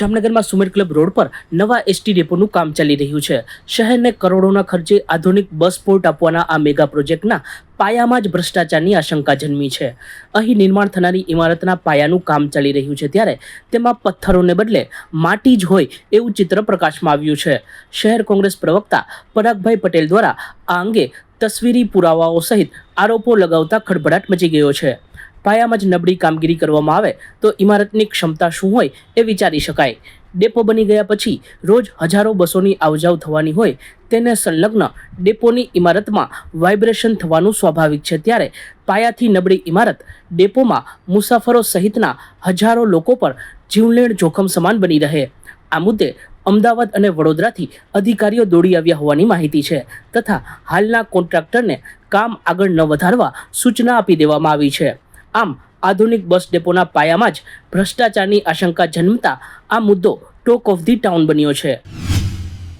જામનગરમાં Sumer club road પર નવા એસટી ડેપોનું કામ ચાલી રહ્યું છે. શહેરને કરોડોના ખર્ચે આધુનિક બસ પોર્ટ આપવાના આ મેગા પ્રોજેક્ટના પાયામાં જ ભ્રષ્ટાચારની આશંકા જન્મી છે. અહીં નિર્માણ થનારી ઇમારતના પાયાનું કામ ચાલી રહ્યું છે ત્યારે તેમાં પથ્થરોને બદલે માટી જ હોય એવું ચિત્ર પ્રકાશમાં આવ્યું છે. શહેર કોંગ્રેસ પ્રવક્તા પરાગભાઈ પટેલ દ્વારા આ અંગે તસવીરી પુરાવાઓ સહિત આરોપો લગાવતા ખળભળાટ મચી ગયો છે. પાયામાં જ નબળી કામગીરી કરવામાં આવે તો ઇમારતની ક્ષમતા શું હોય એ વિચારી શકાય. ડેપો બની ગયા પછી રોજ હજારો બસોની આવજાવ થવાની હોય તેને સંલગ્ન ડેપોની ઇમારતમાં વાઇબ્રેશન થવાનું સ્વાભાવિક છે ત્યારે પાયાથી નબળી ઇમારત ડેપોમાં મુસાફરો સહિતના હજારો લોકો પર જીવલેણ જોખમ સમાન બની રહે. આ મુદ્દે અમદાવાદ અને વડોદરાથી અધિકારીઓ દોડી આવ્યા હોવાની માહિતી છે તથા હાલના કોન્ટ્રાક્ટરને કામ આગળ ન વધારવા સૂચના આપી દેવામાં આવી છે. આમ, આધુનિક બસ ડેપોના પાયામાં જ ભ્રષ્ટાચારની આશંકા જન્મતા આ મુદ્દો ટોક ઓફ ધી ટાઉન બન્યો છે.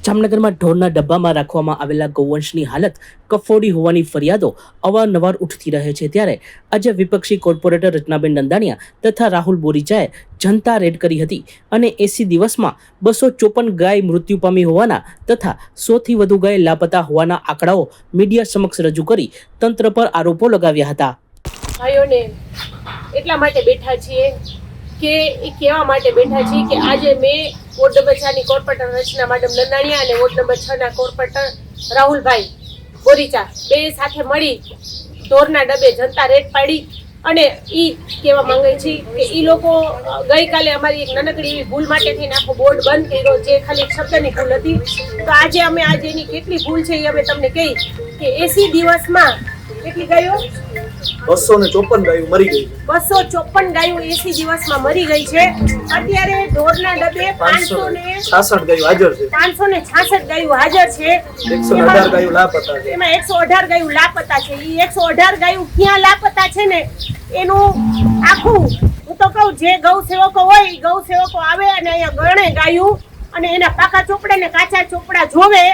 જામનગરમાં ઢોરના ડબ્બામાં રાખવામાં આવેલા ગૌવંશની હાલત કફોડી હોવાની ફરિયાદો અવારનવાર ઉઠતી રહે છે ત્યારે આજે વિપક્ષી કોર્પોરેટર રચનાબેન નંદાણીયા તથા રાહુલ બોરીચાએ જનતા રેડ કરી હતી અને એસી દિવસમાં બસો ચોપન ગાય મૃત્યુ પામી હોવાના તથા સોથી વધુ ગાય લાપતા હોવાના આંકડાઓ મીડિયા સમક્ષ રજૂ કરી તંત્ર પર આરોપો લગાવ્યા હતા. ભાઈઓને એટલા માટે બેઠા છીએ કે એ કહેવા માટે બેઠા છીએ કે આજે મેં વોર્ડ નંબર ચારની કોર્પોરેટર રચના મેડમ નંદાણીયા અને વોર્ડ નંબર છના કોર્પોરેટર રાહુલભાઈ બોરીચા બે સાથે મળી ઢોરના ડબે જનતા રેટ પાડી અને એ કહેવા માંગે છે કે એ લોકો ગઈકાલે અમારી એક નાનકડી એવી ભૂલ માટે થઈને આખો બોર્ડ બંધ કર્યો, જે ખાલી શબ્દની ભૂલ હતી. તો આજે અમે આજે એની કેટલી ભૂલ છે એ અમે તમને કહી કે એસી દિવસમાં કેટલી ગયો? બસો ને ચોપન ગાયું મરી ગઈ બસો ચોપન ગાયું એસી દિવસમાં મરી ગઈ છે. અત્યારે ઢોરના ડબે પાંચસો ને છાસઠ ગાયું હાજર છે. પાંચસો ને છાસઠ ગાયું હાજર છે. એકસો અઢાર ગાયું લાપતા છે. એમાં એકસો અઢાર ગાયું લાપતા છે. એ એકસો અઢાર ગાયું ક્યાં લાપતા છે ને એનું આખું હું તો કહું જે ગૌ સેવકો હોય એ ગૌ સેવકો આવે અને અહીંયા ગણે ગાયું અને એના પાકા ચોપડા ને કાચા ચોપડા જોવે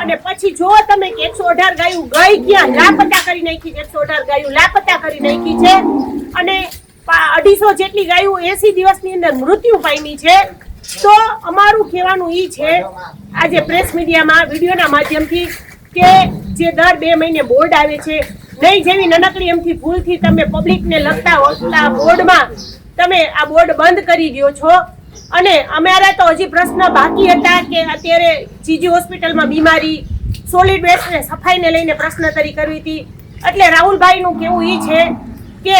અને પછી જો તમે એકસો અઢાર ગાયું ગઈ ક્યાં લાપતા કરી નાખી, એકસો અઢાર ગાયું લાપતા કરી નાખી છે. અને અઢીસો જેટલી ગાયું એસી દિવસની અંદર મૃત્યુ પામી છે. તો અમારું કહેવાનું એ છે, આજે પ્રેસ મીડિયામાં વિડીયોના માધ્યમથી કે જે દર બે મહિને બોર્ડ આવે છે, નહીં જેવી નાનકડી એમથી ભૂલથી તમે પબ્લિકને લગતા હોતા બોર્ડમાં તમે આ બોર્ડ બંધ કરી દો છો. અને અમારા તો હજી પ્રશ્ન બાકી હતા કે અત્યારે જીજી હોસ્પિટલમાં બીમારી સોલિડ વેસ્ટને સફાઈને લઈને પ્રશ્નોત્તરી કરવી હતી. એટલે રાહુલભાઈનું કેવું એ છે કે,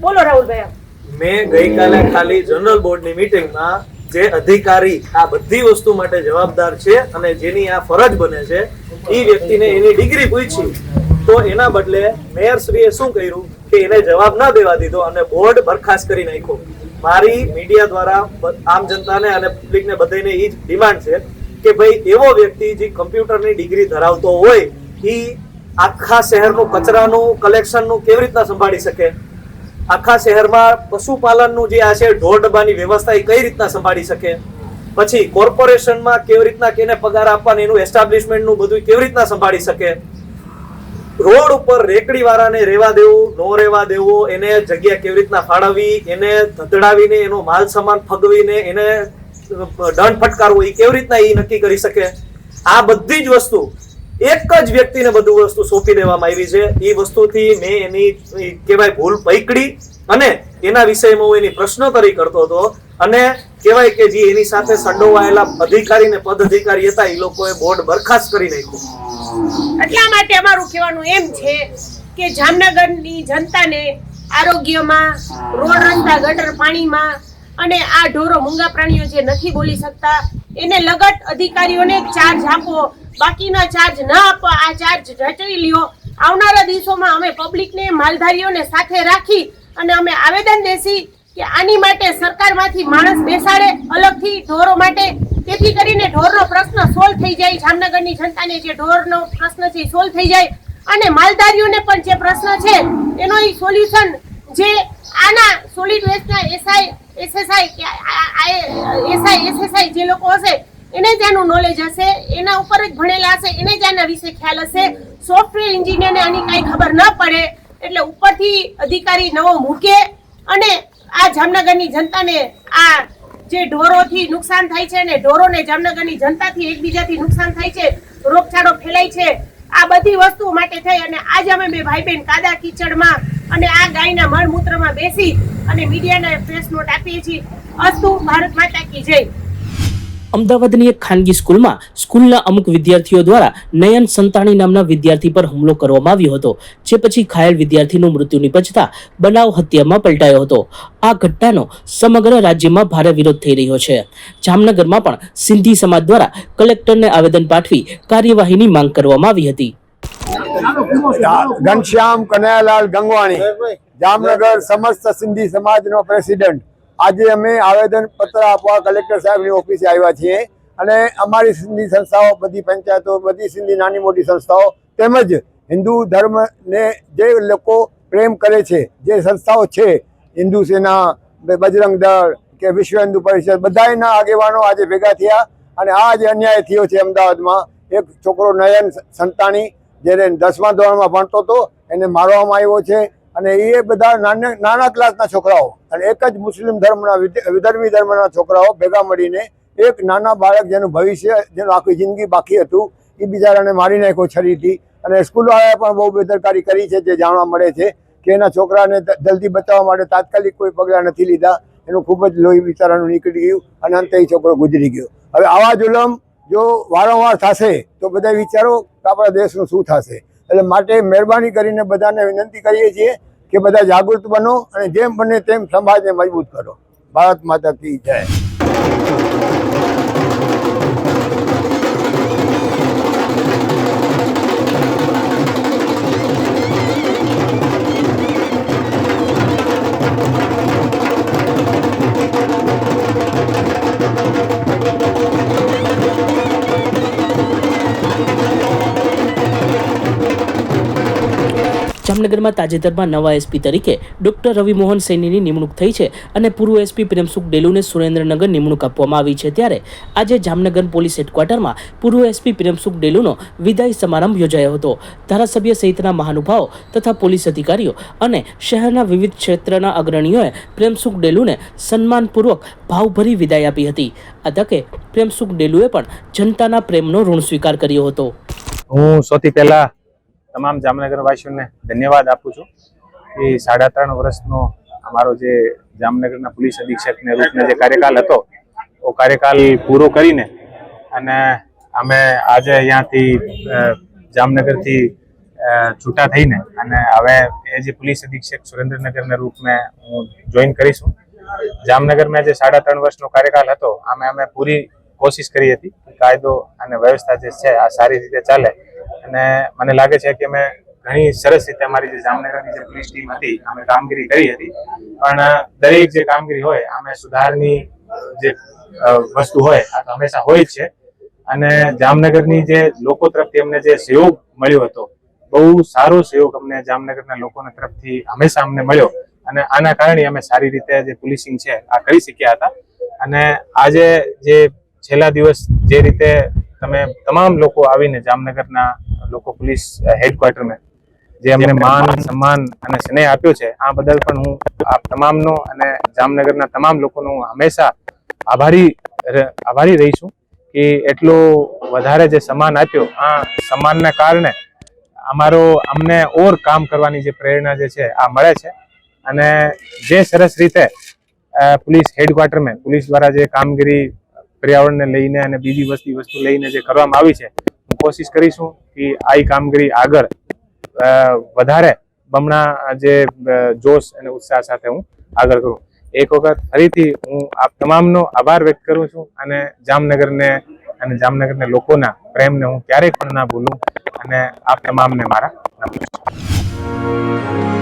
બોલો રાહુલભાઈ મેં ગઈકાલે ખાલી જનરલ બોર્ડની મીટિંગમાં જે અધિકારી આ બધી વસ્તુ માટે જવાબદાર છે અને જેની આ ફરજ બને છે એ વ્યક્તિને એની ડિગ્રી પૂછી. તો એના બદલે મેયરશ્રીએ શું કર્યું કે એને જવાબ ના દેવા દીધો અને બોર્ડ બરખાસ્ત કરી નાખ્યો. મારી મીડિયા દ્વારા આમ જનતાને અને પબ્લિકને બધાને એ જ ડિમાન્ડ છે કે ભાઈ એવો વ્યક્તિ જે કમ્પ્યુટરની ડિગ્રી ધરાવતો હોય એ આખા શહેરનું કચરાનું કલેક્શનનું કેવી રીતના સંભાળી શકે? આખા શહેરમાં પશુપાલનનું જે આ છે ઢોર ડબ્બાની વ્યવસ્થા એ કઈ રીતના સંભાળી શકે? પછી કોર્પોરેશનમાં કેવી રીતના કેને પગાર આપવાની, એનું એસ્ટાબ્લિશમેન્ટનું બધું કેવી રીતના સંભાળી શકે? રોડ ઉપર રેકડી વાળાને રેવા દેવું, નો રેવા દેવો, એને જગ્યા કેવી રીતના ફાળવવી, એને ધતડાવીને એનો માલ સામાન ફગવીને, એને દંડ ફટકારવો એ કેવી રીતના એ નક્કી કરી શકે? આ બધી જ વસ્તુ એક જ વ્યક્તિને બધું વસ્તુ સોંપી દેવામાં આવી છે. એ વસ્તુથી મેં એની કહેવાય ભૂલ પૈકડી અને એના વિષયમાં હું એની પ્રશ્નોત્તરી કરતો હતો અને કહેવાય કે જે એની સાથે સંડોવાયેલા અધિકારી ને પદ અધિકારી હતા એ લોકોએ બોર્ડ બરખાસ્ત કરી નાખ્યું. એટલા માટે અમારું કહેવાનું એમ છે કે જામનગરની જનતાને આરોગ્યમાં, રોડ રસ્તા, ગટર પાણીમાં અને આ ઢોરો મૂંગા પ્રાણીઓ જે નથી બોલી શકતા, એને લગત અધિકારીઓને ચાર્જ આપો. બાકીના ચાર્જ ન આપો, આ ચાર્જ રચી લ્યો. આવનારા દિવસોમાં અમે પબ્લિકને માલધારીઓને સાથે રાખી અને અમે આવેદન દેશી કે આની માટે સરકારમાંથી માણસ બેસાડે, અલગથી ઢોરો માટે તેથી કરીને ઢોરનો પ્રશ્ન સોલ્વ થઈ જાય, જામનગરની જનતાને જે ઢોરનો પ્રશ્ન છે સોલ્વ થઈ જાય. અને માલધારીઓને પણ જે પ્રશ્ન છે, એનો એ સોલ્યુશન જે આના સોલિડ વેસ્ટના એસઆઈ એસએસઆઈ કે એસઆઈ એસએસઆઈ જે લોકો હશે, એને આનું નોલેજ હશે, એના ઉપર જ ભણેલા હશે, એને જ આના વિશે ખ્યાલ હશે. સોફ્ટવેર એન્જિનિયરને આની કાંઈ ખબર ન પડે, એટલે ઉપરથી અધિકારી નવો મૂકે અને આ જામનગરની જનતાને આ જે ઢોરોથી નુકસાન થાય છે ને ઢોરોને જામનગરની જનતાથી એકબીજાથી નુકસાન થાય છે, રોગચાળો ફેલાય છે, આ બધી વસ્તુઓ માટે થઈ અને આજે અમે બે ભાઈ બહેન કાદા કીચડમાં અને આ ગાયના મળમૂત્રમાં બેસી અને મીડિયાને પ્રેસ નોટ આપીએ છીએ. અસ્તુ, ભારત માતા કી જય. અમદાવાદની એક ખાનગી સ્કૂલમાં સ્કૂલના અમુક વિદ્યાર્થીઓ દ્વારા નયન સંતાણી નામના વિદ્યાર્થી પર હુમલો કરવામાં આવ્યો હતો, જે પછી ઘાયલ વિદ્યાર્થીનું મૃત્યુ નિપજતા બનાવ હત્યામાં પલટાયો હતો. આ ઘટનાનો સમગ્ર રાજ્યમાં ભારે વિરોધ થઈ રહ્યો છે. જામનગરમાં પણ સિંધી સમાજ દ્વારા કલેક્ટરને આવેદન પાઠવી કાર્યવાહીની માંગ કરવામાં આવી હતી. ઘનશ્યામ કનૈયાલાલ ગંગવાણી, જામનગર સમસ્ત સિંધી સમાજનો પ્રેસિડેન્ટ. આજે અમે આવેદન પત્ર આપવા કલેક્ટર સાહેબની ઓફિસે આવ્યા છીએ અને અમારી સિંધી સંસ્થાઓ, બધી પંચાયતો, બધી સિંધી નાની મોટી સંસ્થાઓ તેમજ હિન્દુ ધર્મને જે લોકો પ્રેમ કરે છે, જે સંસ્થાઓ છે, હિન્દુ સેના બજરંગ દળ કે વિશ્વ હિન્દુ પરિષદ, બધાયના આગેવાનો આજે ભેગા થયા અને આ જે અન્યાય થયો છે અમદાવાદમાં, એક છોકરો નયન સંતાણી, જેને દસમા ધોરણમાં ભણતો હતો, એને મારવામાં આવ્યો છે અને એ બધા નાના ક્લાસના છોકરાઓ અને એક જ મુસ્લિમ ધર્મના વિધર્મી ધર્મના છોકરાઓ ભેગા મળીને એક નાના બાળક જેનું ભવિષ્ય, જેનું આખી જિંદગી બાકી હતું, એ બિચારાને મારી નાખ્યો છરીથી. અને સ્કૂલવાળાએ પણ બહુ બેદરકારી કરી છે જે જાણવા મળે છે કે એના છોકરાને જલ્દી બચાવવા માટે તાત્કાલિક કોઈ પગલાં નથી લીધા. એનું ખૂબ જ લોહી બિચારાનું નીકળી ગયું અને અંતે એ છોકરો ગુજરી ગયો. હવે આવા જુલમ જો વારંવાર થશે, તો બધા વિચારો કે આપણા દેશનું શું થશે? એટલે માટે મહેરબાની કરીને બધાને વિનંતી કરીએ છીએ કે બધા જાગૃત બનો અને જેમ બને તેમ સમાજને મજબૂત કરો. ભારત માતા કી જય. જામનગરમાં તાજેતરમાં નવા એસપી તરીકે ડોક્ટર રવિ મોહન સૈનીની નિમણૂક થઈ છે અને પૂર્વ એસપી પ્રેમસુખ ડેલુને સુરેન્દ્રનગર નિમણૂક આપવામાં આવી છે ત્યારે આજે જામનગર પોલીસ હેડક્વાર્ટરમાં પૂર્વ એસપી પ્રેમસુખ ડેલુનો વિદાય સમારંભ યોજાયો હતો. ધારાસભ્ય સહિતના મહાનુભાવો તથા પોલીસ અધિકારીઓ અને શહેરના વિવિધ ક્ષેત્રના અગ્રણીઓએ પ્રેમસુખ ડેલુને સન્માનપૂર્વક ભાવભરી વિદાય આપી હતી. આ તકે પ્રેમસુખ ડેલુએ પણ જનતાના પ્રેમનો ઋણ સ્વીકાર કર્યો હતો. હું સૌથી પહેલા તમામ જામનગર વાસીઓને ધન્યવાદ આપું છું કે સાડા ત્રણ વર્ષનો અમારો જે જામનગરના પોલીસ અધિક્ષકને રૂપને જે કાર્યકાલ હતો એ કાર્યકાલ પૂરો કરીને અને અમે આજે અહીંયાથી જામનગરથી છૂટા થઈને અને હવે એ જે પોલીસ અધિક્ષક સુરેન્દ્રનગરના રૂપને હું જોઈન કરીશું જામનગરમાં જે સાડા ત્રણ વર્ષનો કાર્યકાલ હતો, આમે અમે પૂરી કોશિશ કરી હતી કાયદો અને વ્યવસ્થા જે છે, આ સારી રીતે ચાલે. અને મને લાગે છે કે અમે ઘણી સરસ રીતે અમારી જે જામનગરની જે પોલીસ ટીમ હતી, અમે કામગીરી કરી હતી. પણ દરેક જે કામગીરી હોય, અમે સુધારની જે વસ્તુ હોય, આ તો હંમેશા હોય જ છે. અને જામનગરની જે લોકો તરફથી અમને જે સહયોગ મળ્યો હતો, બહુ સારો સહયોગ અમને જામનગરના લોકોના તરફથી હંમેશા અમને મળ્યો. અને આના કારણે અમે સારી રીતે જે પોલીસિંગ છે, આ કરી શક્યા હતા. અને આજે જે છેલ્લા દિવસ જે રીતે તમે તમામ લોકો આવીને જામનગરના લોકો પોલીસ હેડક્વાર્ટરમાં જે અમને માન સન્માન અને સ્નેહ આપ્યો છે આ બદલ પણ હું આપ તમામનો અને જામનગરના તમામ લોકોનો હું હંમેશા આભારી આભારી રહીશું કે એટલો વધારે જે સન્માન આપ્યો આ સન્માનના કારણે અમારો અમને ઓર કામ કરવાની જે પ્રેરણા જે છે આ મળે છે. અને જે સરસ રીતે પોલીસ હેડક્વાર્ટરમાં પોલીસ દ્વારા જે કામગીરી પર્યાવરણને લઈને અને બીજી વસ્તી વસ્તુ લઈને જે કરવામાં આવી છે કોશિશ કરીશું કે આ કામગીરી આગળ વધારે બમણા જે જોશ અને ઉત્સાહ સાથે હું આગળ કરું. એક વખત ફરીથી હું આપ તમામનો આભાર વ્યક્ત કરું છું અને જામનગરને અને જામનગરના લોકોના પ્રેમને હું ક્યારેય પણ ના ભૂલું અને આપ તમામને મારા નમસ્કાર